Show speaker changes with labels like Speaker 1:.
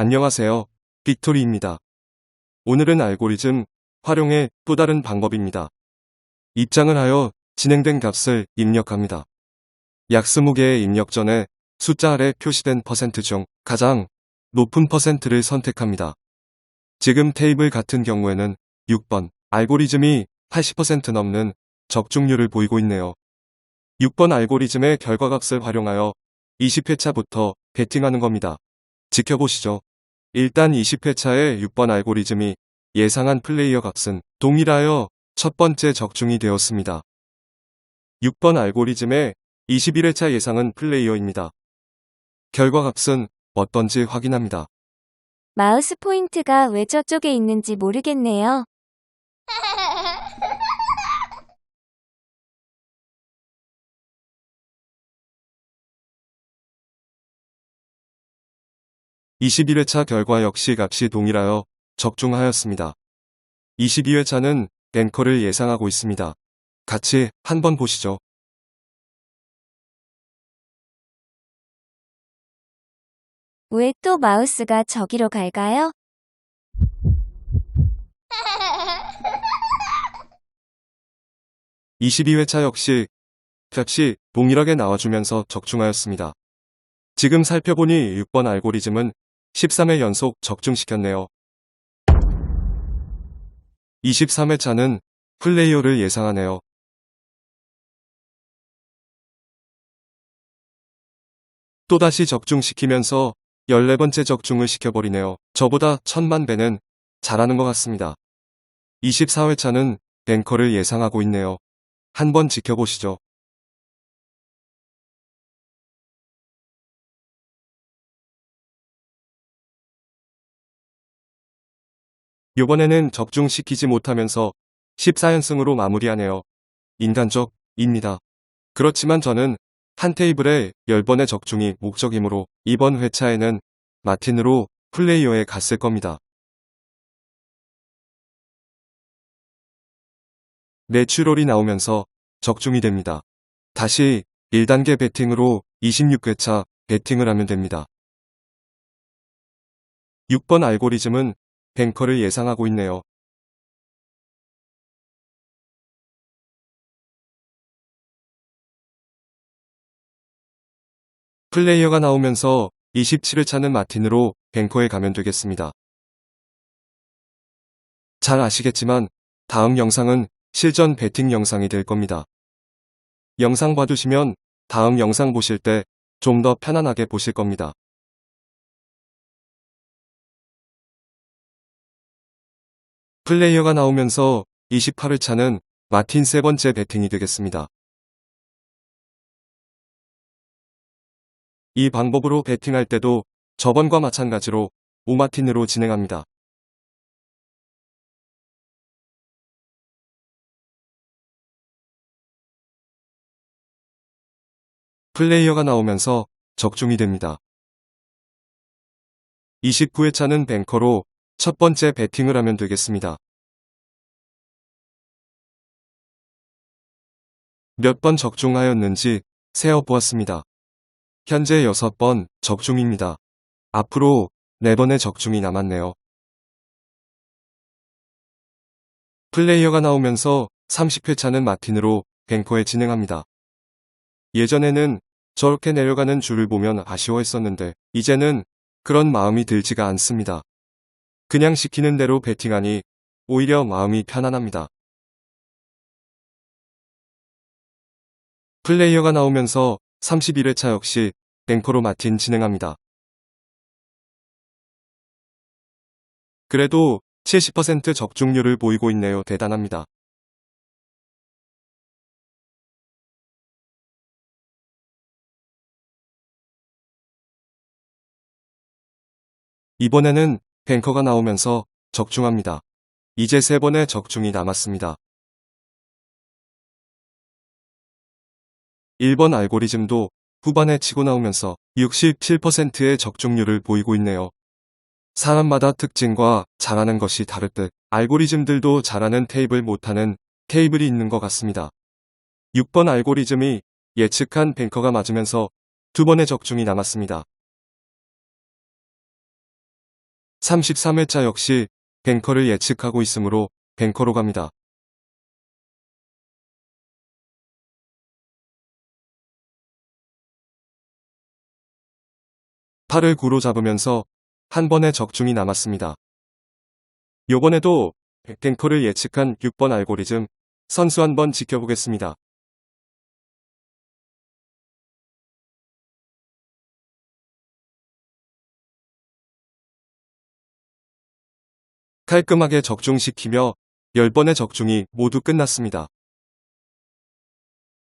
Speaker 1: 안녕하세요. 빅토리입니다. 오늘은 알고리즘 활용의 또 다른 방법입니다. 입장을 하여 진행된 값을 입력합니다. 약 20개의 입력 전에 숫자 아래 표시된 퍼센트 중 가장 높은 퍼센트를 선택합니다. 지금 테이블 같은 경우에는 6번 알고리즘이 80% 넘는 적중률을 보이고 있네요. 6번 알고리즘의 결과값을 활용하여 20회차부터 베팅하는 겁니다. 지켜보시죠. 일단 20회차의 6번 알고리즘이 예상한 플레이어 값은 동일하여 첫 번째 적중이 되었습니다. 6번 알고리즘의 21회차 예상은 플레이어입니다. 결과 값은 어떤지 확인합니다.
Speaker 2: 마우스 포인트가 왜 저쪽에 있는지 모르겠네요.
Speaker 1: 이십일회차 결과 역시 값이 동일하여 적중하였습니다. 22회차는 뱅커를 예상하고 있습니다. 같이 한번 보시죠.
Speaker 2: 왜 또 마우스가 저기로 갈까요?
Speaker 1: 이 22회차 역시 값이 동일하게 나와주면서 적중하였습니다. 지금 살펴보니 6번 알고리즘은 13회 연속 적중시켰네요. 23회차는 플레이어를 예상하네요. 또다시 적중시키면서 14번째 적중을 시켜버리네요. 저보다 천만 배는 잘하는 것 같습니다. 24회차는 뱅커를 예상하고 있네요. 한번 지켜보시죠. 이번에는 적중시키지 못하면서 14연승으로 마무리하네요. 인간적입니다. 그렇지만 저는 한 테이블에 10번의 적중이 목적이므로 이번 회차에는 마틴으로 플레이어에 갔을 겁니다. 내추럴이 나오면서 적중이 됩니다. 다시 1단계 배팅으로 26회차 배팅을 하면 됩니다. 6번 알고리즘은 뱅커를 예상하고 있네요. 플레이어가 나오면서 27회차는 마틴으로 뱅커에 가면 되겠습니다. 잘 아시겠지만 다음 영상은 실전 배팅 영상이 될 겁니다. 영상 봐두시면 다음 영상 보실 때 좀 더 편안하게 보실 겁니다. 플레이어가 나오면서 28회차는 마틴 세 번째 배팅이 되겠습니다. 이 방법으로 배팅할 때도 저번과 마찬가지로 오마틴으로 진행합니다. 플레이어가 나오면서 적중이 됩니다. 29회 차는 뱅커로 첫 번째 배팅을 하면 되겠습니다. 몇 번 적중하였는지 세어보았습니다. 현재 6번 적중입니다. 앞으로 4번의 적중이 남았네요. 플레이어가 나오면서 30회차는 마틴으로 뱅커에 진행합니다. 예전에는 저렇게 내려가는 줄을 보면 아쉬워했었는데 이제는 그런 마음이 들지가 않습니다. 그냥 시키는 대로 배팅하니 오히려 마음이 편안합니다. 플레이어가 나오면서 31회차 역시 뱅커로 마틴 진행합니다. 그래도 70% 적중률을 보이고 있네요. 대단합니다. 이번에는 뱅커가 나오면서 적중합니다. 이제 세 번의 적중이 남았습니다. 1번 알고리즘도 후반에 치고 나오면서 67%의 적중률을 보이고 있네요. 사람마다 특징과 잘하는 것이 다를 듯 알고리즘들도 잘하는 테이블 못하는 테이블이 있는 것 같습니다. 6번 알고리즘이 예측한 뱅커가 맞으면서 두 번의 적중이 남았습니다. 33회자 역시 뱅커를 예측하고 있으므로 뱅커로 갑니다. 팔을 구로 잡으면서 한 번의 적중이 남았습니다. 요번에도 뱅커를 예측한 6번 알고리즘 선수 한 번 지켜보겠습니다. 깔끔하게 적중시키며 10번의 적중이 모두 끝났습니다.